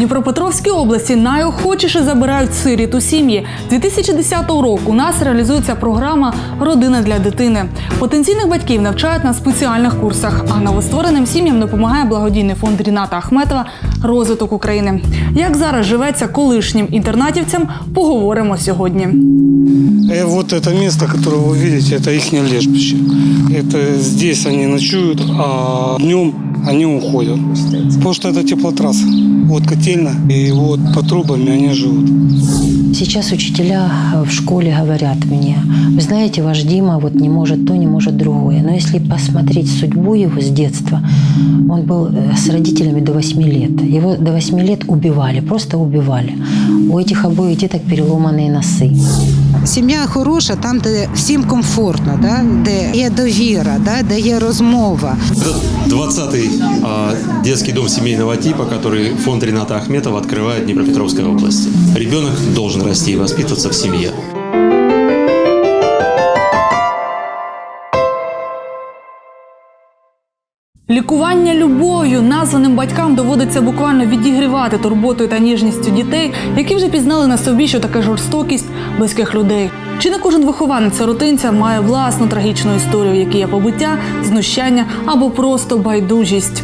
У Дніпропетровській області найохочіше забирають сиріт у сім'ї. 2010 року у нас реалізується програма Родина для дитини. Потенційних батьків навчають на спеціальних курсах, а новоствореним сім'ям допомагає благодійний фонд Ріната Ахметова Розвиток України. Як зараз живеться колишнім інтернатівцям, поговоримо сьогодні. И вот это место, которое вы видите, это их лежбище. Это здесь они ночуют, а днем они уходят. Потому что это теплотрасса. Вот котельная, и вот по трубами они живут. Сейчас учителя в школе говорят мне, вы знаете, ваш Дима вот не может то, не может другое. Но если посмотреть судьбу его с детства, он был э, с родителями до 8 лет. Его до 8 лет убивали, просто убивали. У этих обоих деток переломанные носы. Сім'я хороша там, де всім комфортно, да? де є довіра, да? де є розмова. Это 20-й а, детский дом семейного типа, который фонд Рената Ахметова открывает в Днепропетровской области. Ребенок должен расти и воспитываться в семье. Лікування любов'ю названим батькам доводиться буквально відігрівати турботою та ніжністю дітей, які вже пізнали на собі, що таке жорстокість близьких людей. Чи не кожен вихованець сиротинця має власну трагічну історію, в якій є побиття, знущання або просто байдужість?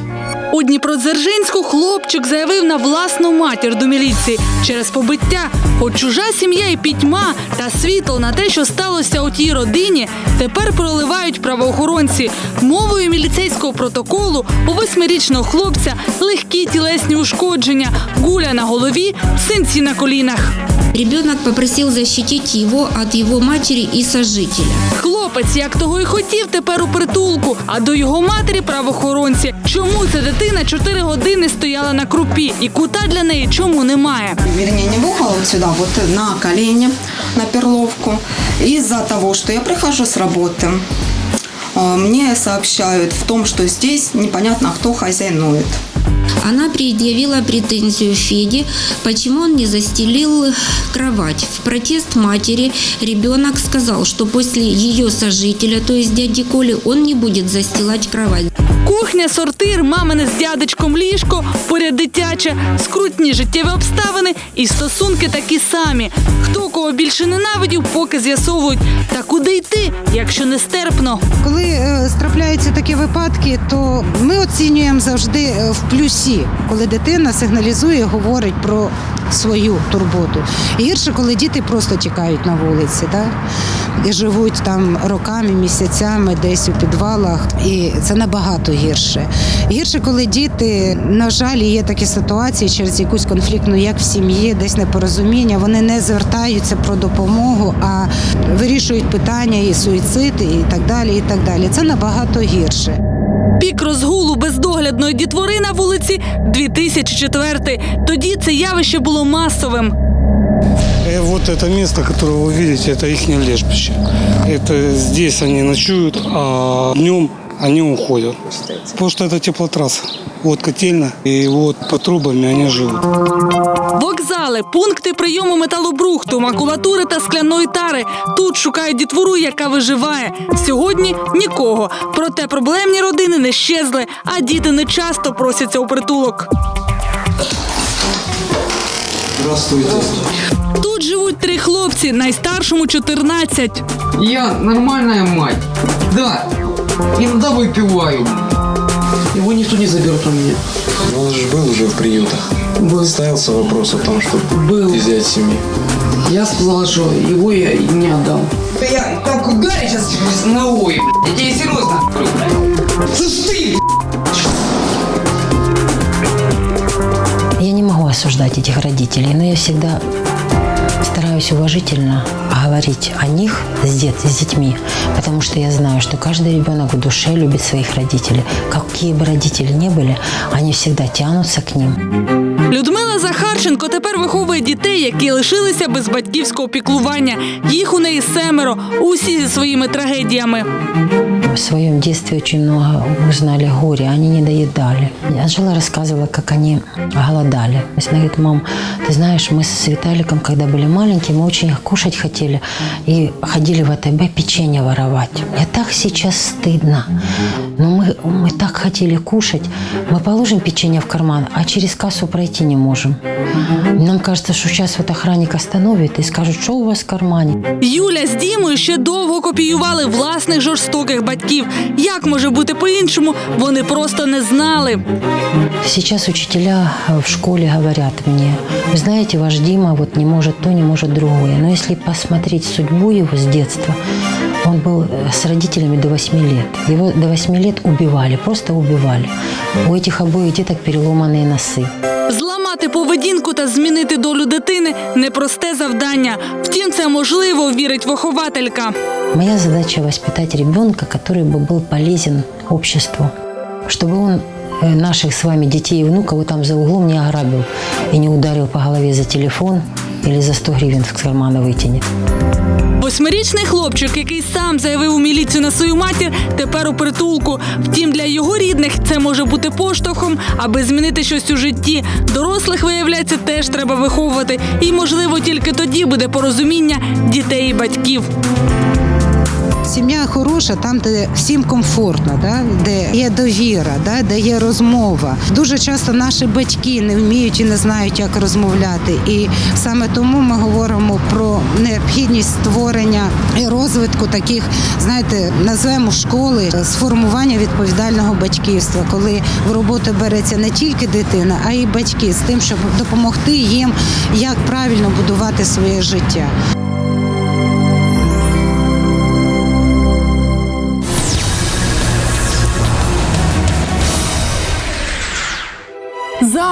У Дніпродзержинську хлопчик заявив на власну матір до міліції через побиття. Хоч чужа сім'я і пітьма та світло на те, що сталося у тій родині, тепер проливають правоохоронці. Мовою міліцейського протоколу у восьмирічного хлопця легкі тілесні ушкодження, гуля на голові, синці на колінах. Ребенок попросил защитить его от его матери и сожителя. Хлопець, як того і хотів, тепер у притулку. А до його матері правоохоронці. Чому ця дитина чотири години стояла на крупі? І кута для неї чому немає? вернее, не бухала вот сюда, вот на колени, на перловку. Из-за того, что я прихожу с работы, э, мне сообщают в том, что здесь непонятно кто хозяйнует. Она предъявила претензию Феде, почему он не застелил кровать. В протест матери ребенок сказал, что после ее сожителя, то есть дяди Коли, он не будет застилать кровать. Кухня, сортир, мамине з дядечком ліжко, поряд дитяче, скрутні життєві обставини і стосунки такі самі. Хто кого більше ненавидів, поки з'ясовують. Та куди йти, якщо нестерпно? Коли е, трапляються такі випадки, то ми оцінюємо завжди е, в плюсі, коли дитина сигналізує, говорить про свою турботу. Гірше, коли діти просто тікають на вулиці, да? і живуть там роками, місяцями, десь у підвалах. І це набагато гірше. Гірше, коли діти, на жаль, є такі ситуації через якусь конфліктну, як в сім'ї, десь непорозуміння, вони не звертаються про допомогу, а вирішують питання і суїцид, і так далі. І так далі. Це набагато гірше. Пік розгулу бездоглядної дітвори на вулиці 2004. Тоді це явище було масовим. И вот это место, которое вы видите, это их лежбище. Это здесь они ночуют, а днем они уходят. Потому что это теплотрасса. Вот котельная, и вот по трубами они живут. Вокзали, пункти прийому металобрухту, макулатури та скляної тари. Тут шукають дітвору, яка виживає. Сьогодні нікого. Проте проблемні родини не щезли, а діти не часто просяться у притулок. Тут живуть три хлопці, найстаршому 14. Я нормальная мать. Да. Иногда выпиваю. Его никто не заберет у меня. Он же был уже в приютах. Был. Ставился вопрос о том, чтобы Был. изъять семьи. Я сказал, что его я не отдам. Я так ударю сейчас ногой, блядь. Я тебе серьезно. Слышь ты, Я не могу осуждать этих родителей, но я всегда стараюсь уважительно говорить о них с, дет, с детьми, потому что я знаю, что каждый ребенок в душе любит своих родителей. Какие бы родители ни были, они всегда тянутся к ним. Людмила Захарченко тепер виховує дітей, які лишилися без батьківського піклування. Їх у неї семеро, усі зі своїми трагедіями. в своем детстве очень много узнали горя. Они не доедали. Анжела рассказывала, как они голодали. То есть она говорит, мам, ты знаешь, мы с Виталиком, когда были маленькие, мы очень кушать хотели и ходили в АТБ печенье воровать. Мне так сейчас стыдно. Но мы, мы так хотели кушать. Мы положим печенье в карман, а через кассу пройти не можем. Нам кажется, что сейчас вот охранник остановит и скажет, что у вас в кармане. Юля з Дімою ще довго копіювали власних жорстоких батьків. Як може бути по-іншому? Вони просто не знали. Сейчас учителя э, в школе говорят мне, вы знаете, ваш Дима вот не может то, не может другое. Но если посмотреть судьбу его с детства, он был э, с родителями до 8 лет. Его до 8 лет убивали, просто убивали. У этих обоих деток переломанные носы. Зламати поведінку та змінити долю дитини непросте завдання. Втім, це можливо, вірить вихователька. Моя задача воспитать ребенка, который бы был полезен обществу, чтобы он э, наших с вами детей и внуков вот там за углом не ограбил и не ударил по голове за телефон или за 100 гривен с кармана вытянет. Восьмирічний хлопчик, який сам заявив у міліцію на свою матір, тепер у притулку. Втім, для його рідних це може бути поштовхом, аби змінити щось у житті. Дорослих, виявляється, теж треба виховувати. І, можливо, тільки тоді буде порозуміння дітей і батьків. Сім'я хороша там, де всім комфортно, да? де є довіра, да? де є розмова. Дуже часто наші батьки не вміють і не знають, як розмовляти. І саме тому ми говоримо про необхідність створення і розвитку таких, знаєте, назвемо школи з формування відповідального батьківства, коли в роботу береться не тільки дитина, а й батьки з тим, щоб допомогти їм, як правильно будувати своє життя.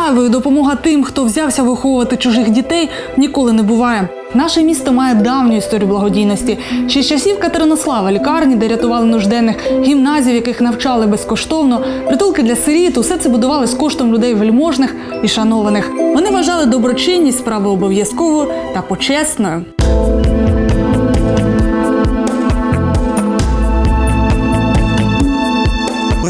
Зайвою допомога тим, хто взявся виховувати чужих дітей, ніколи не буває. Наше місто має давню історію благодійності. Ще з часів Катеринослава лікарні, де рятували нужденних, гімназів, яких навчали безкоштовно, притулки для сиріт, усе це будували з коштом людей вельможних і шанованих. Вони вважали доброчинність справою обов'язковою та почесною.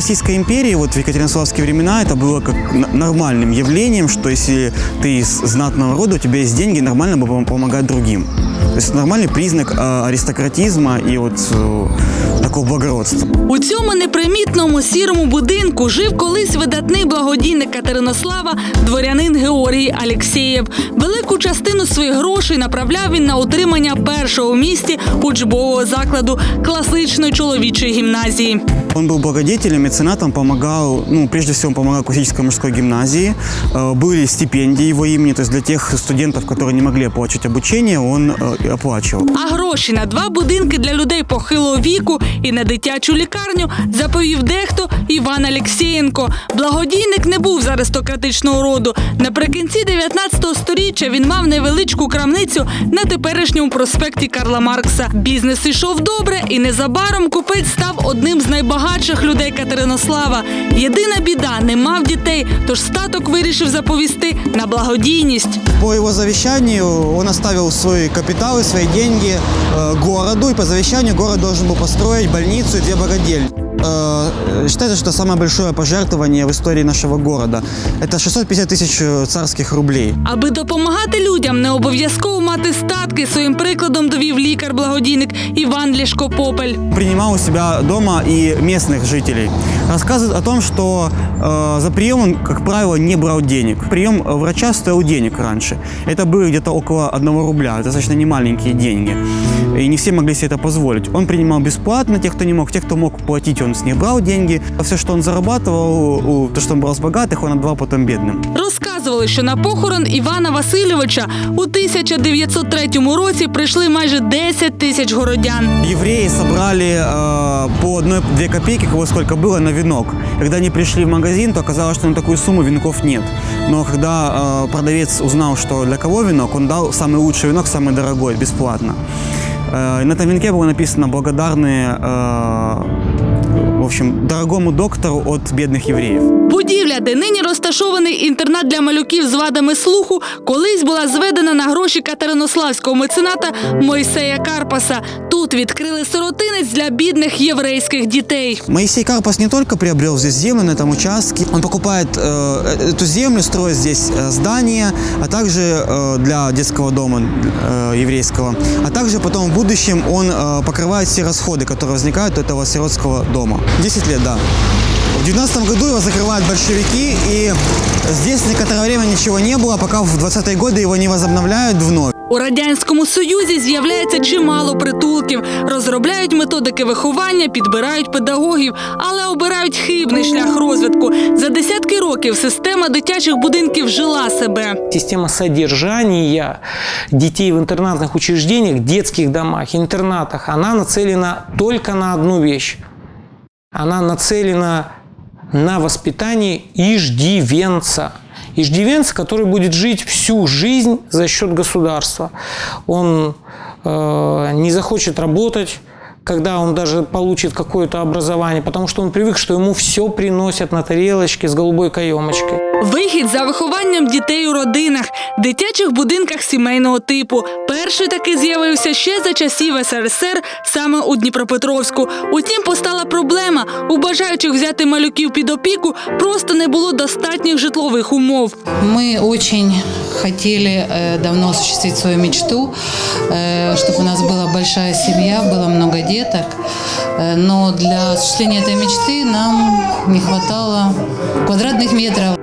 Российской империи вот в Екатеринославские времена это было как н- нормальным явлением, что если ты из знатного рода, у тебя есть деньги, нормально бы пом- помогать другим. То есть это нормальный признак э, аристократизма и вот э, такого благородства. У цьому непримітному сірому будинку жив колись видатний благодійник Катеринослава, дворянин Георгій Алєксєєв. Велику частину своїх грошей направляв він на утримання першого в місті учбового закладу класичної чоловічої гімназії. Он был благодетелем, меценатом, помогал, ну, прежде всего, он помогал классической мужской гимназии. Э, Были стипендии его имени, то есть для тех студентов, которые не могли оплачивать обучение, он э, оплачивал. А гроші на два будинки для людей похилого віку і на дитячу лікарню заповів дехто Іван Алєксєєнко. Благодійник не був з аристократичного роду. Наприкінці 19 століття він мав невеличку крамницю на теперішньому проспекті Карла Маркса. Бізнес йшов добре, і незабаром купець став одним з найбагатших людей Катеринослава. Єдина біда не мав дітей, тож статок вирішив заповісти на благодійність. По его завещанию он оставил свои капиталы, свои деньги э, городу, и по завещанию город должен был построить больницу и две богадельни. Э, Считается, что самое большое пожертвование в истории нашего города. Это 650 тысяч э, царских рублей. Аби допомагати людям, не обов'язково мати статки. Своїм прикладом довів лікар-благодійник Іван Лішко Попель. Принимал у себя дома и местных жителей. Рассказывает о том, что э, за прием он, как правило, не брал денег. Прием врача стоил денег раньше. Это было где-то около 1 рубля, достаточно немаленькие деньги. И не все могли себе это позволить. Он принимал бесплатно тех, кто не мог. Тех, кто мог платить, он с них брал деньги. А все, что он зарабатывал, у- то, что он брал с богатых, он отдавал потом бедным. Розказували, що на похорон Івана Васильовича у 1903 році прийшли майже 10 тисяч городян. Евреи собрали э, по одной-две копейки, кого сколько было, на венок. Когда они пришли в магазин, то оказалось, что на такую сумму венков нет. Но когда э, продавец узнал, что для кого венок, он дал самый лучший венок, самый дорогой, бесплатно. Э, и на этом венке было написано «благодарные э, в общем, дорогому доктору от бедных евреев». Будівля, де нині розташований інтернат для малюків з вадами слуху, колись була зведена на гроші катеринославського мецената Мойсея Карпаса. Тут тут відкрили сиротинець для бідних єврейських дітей. Моисей Карпас не только приобрел здесь землю на этом участке, он покупает э, эту землю, строит здесь э, здание, а также э, для детского дома э, еврейского, а также потом в будущем он э, покрывает все расходы, которые возникают у этого сиротского дома. 10 лет, да. В 19 году его закрывают большевики, и здесь некоторое время ничего не было, пока в 20-е годы его не возобновляют вновь. У радянському союзі з'являється чимало притулків, розробляють методики виховання, підбирають педагогів, але обирають хибний шлях розвитку. За десятки років система дитячих будинків жила себе. Система содержания детей в интернатных учреждениях, детских домах, интернатах, она нацелена только на одну вещь. Она нацелена на воспитание иждивенца. Иждивенца, который будет жить всю жизнь за счет государства. Он э, не захочет работать, когда он даже получит какое-то образование, потому что он привык, что ему все приносят на тарелочке с голубой каемочкой. Вихід за вихованням дітей у родинах, дитячих будинках сімейного типу. Перший таки з'явився ще за часів СРСР саме у Дніпропетровську. Утім, постала проблема. У бажаючих взяти малюків під опіку просто не було достатніх житлових умов. Мы очень хотели э, давно осуществить свою мечту, э, чтобы у нас была большая семья, было много деток. Э, но для осуществления этой мечты нам не хватало квадратных метров.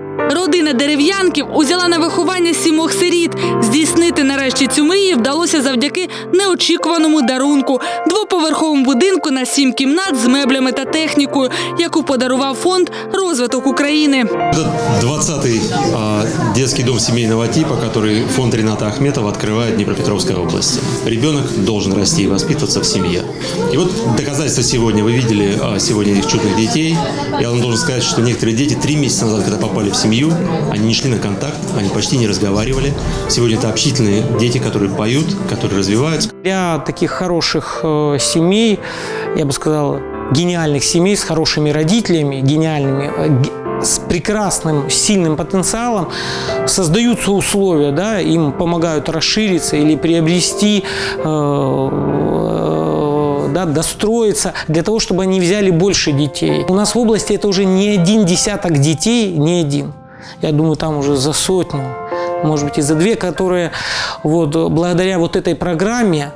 Родина дерев'янків узяла на виховання сімох сиріт. Здійснити нарешті цю мрію вдалося завдяки неочікуваному дарунку двоповерховому будинку на сім кімнат з меблями та технікою, яку подарував фонд розвиток України. Это 20-й а, детский дом семейного типа, который фонд Рената Ахметова открывает в Днепропетровской области. Ребенок должен расти и воспитываться в семье. И вот доказательство сегодня. Вы видели а, сегодня этих чудных детей. Я вам должен сказать, что некоторые дети три месяца назад, когда попали в семью, они не шли на контакт, они почти не разговаривали. Сегодня это общительные дети, которые поют, которые развиваются. Для таких хороших э, семей, я бы сказал, гениальных семей с хорошими родителями, гениальными, э, с прекрасным, сильным потенциалом, создаются условия, да, им помогают расшириться или приобрести, э, да, достроиться для того, чтобы они взяли больше детей. У нас в области это уже не один десяток детей, не один. Я думаю, там уже за сотню, может быть, и за две, которые вот благодаря вот этой программе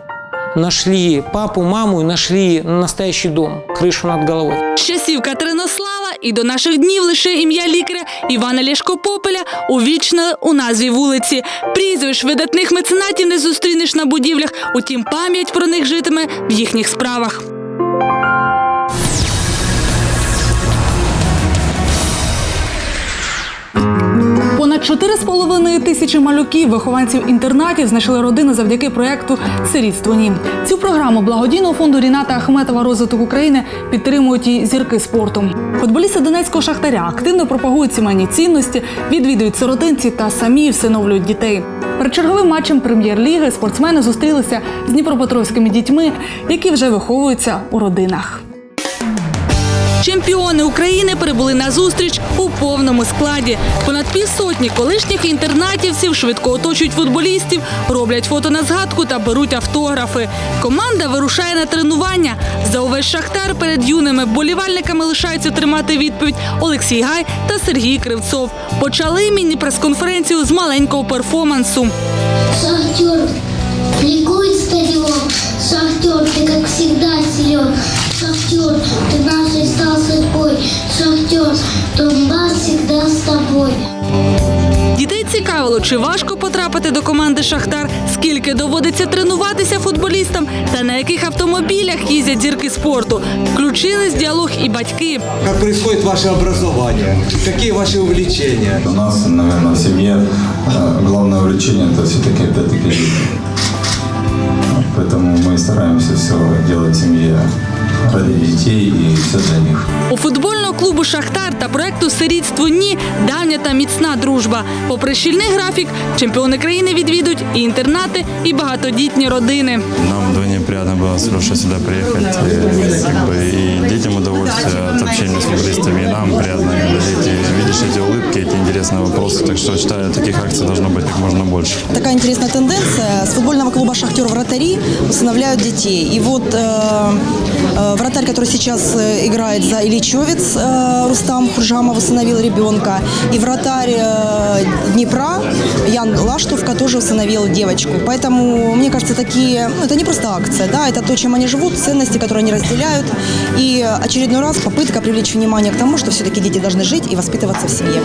нашли папу, маму и нашли настоящий дом, крышу над головой. З часів Катеринослава і до наших днів лише ім'я лікаря Івана Ляшко Попеля увічнили у назві вулиці. Прізвищ видатних меценатів не зустрінеш на будівлях, утім пам'ять про них житиме в їхніх справах. Понад 4,5 тисячі малюків, вихованців інтернатів, знайшли родини завдяки проєкту Сирітство ні. Цю програму благодійного фонду Ріната Ахметова розвиток України підтримують і зірки спорту. Футболісти Донецького шахтаря активно пропагують сімейні цінності, відвідують сиротинці та самі всиновлюють дітей. Перед черговим матчем прем'єр-ліги спортсмени зустрілися з дніпропетровськими дітьми, які вже виховуються у родинах. Чемпіони України прибули на зустріч у повному складі. Понад півсотні колишніх інтернатівців швидко оточують футболістів, роблять фото на згадку та беруть автографи. Команда вирушає на тренування. За увесь шахтар перед юними вболівальниками лишаються тримати відповідь Олексій Гай та Сергій Кривцов. Почали міні-прес-конференцію з маленького перформансу. Шахтер, ликует стадион. Шахтер, ты как всегда силен Шахтер, ты нашей стал судьбой. Шахтер, Донбасс всегда с тобой. Дітей цікавило, чи важко потрапити до команди Шахтар, скільки доводиться тренуватися футболістам та на яких автомобілях їздять зірки спорту. Включились в діалог і батьки. Как происходит ваше образование? Какие ваши увлечения? У нас, наверное, в семье э, главное увлечение это все-таки опять-таки дети. Поэтому мы стараемся все делать в семье ради детей и все для них. У футбольного клубу Шахтар та проекту Сирітство ні давня та міцна дружба. Попри щільний графік, чемпіони країни відвідують і інтернати, і багатодітні родини. Нам вдвойне приятно было с Лешей сюда приехать. И, как бы, и детям удовольствие от общения с футболистами, и нам приятно когда дети, видишь эти улыбки, эти интересные вопросы. Так что считаю, таких акций должно быть как можно больше. Такая интересная тенденция. С футбольного клуба «Шахтер» вратари усыновляют детей. И вот э, э, вратарь, который сейчас э, играет за Ильичевец, э, Рустам Хуржамов усыновил ребенка. И вратарь э, Днепра Ян Лаштовка тоже усыновил девочку. Поэтому, мне кажется, такие, ну, это не просто акция, да, это то, чем они живут, ценности, которые они разделяют. И очередной раз попытка привлечь внимание к тому, что все-таки дети должны жить и воспитываться в семье.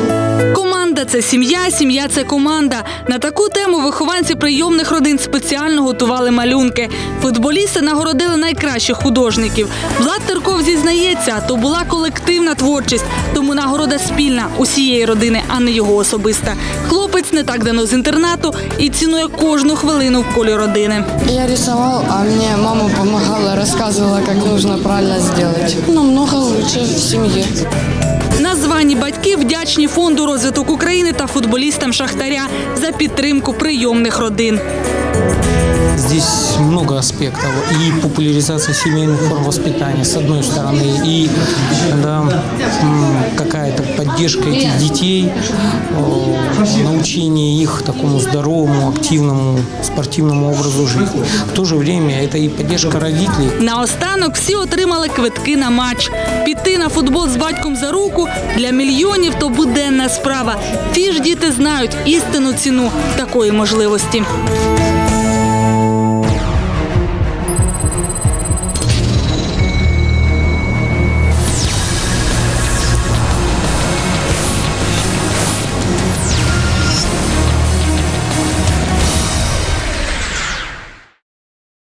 Команда це сім'я, сім'я це команда. На таку тему вихованці прийомних родин спеціально готували малюнки. Футболісти нагородили найкращих художників. Влад Терков зізнається, то була колективна творчість, тому нагорода спільна усієї родини, а не його особиста. Хлопець не так давно з інтернату і цінує кожну хвилину в колі родини. Я рисовал, а мне мама помогала, рассказывала, как нужно правильно сделать. Намного лучше в семье. Названі батьки вдячні фонду розвиток України та футболістам Шахтаря за підтримку прийомних родин. Здесь много аспектов. И популяризация семейных форм воспитания, с одной стороны, и да, м, какая-то поддержка этих детей, э, научение их такому здоровому, активному, спортивному образу жизни. В то же время это и поддержка родителей. Наостанок всі отримали квитки на матч. Піти на футбол з батьком за руку для мільйонів то буденна справа. Ті ж діти знають істинну ціну такої можливості.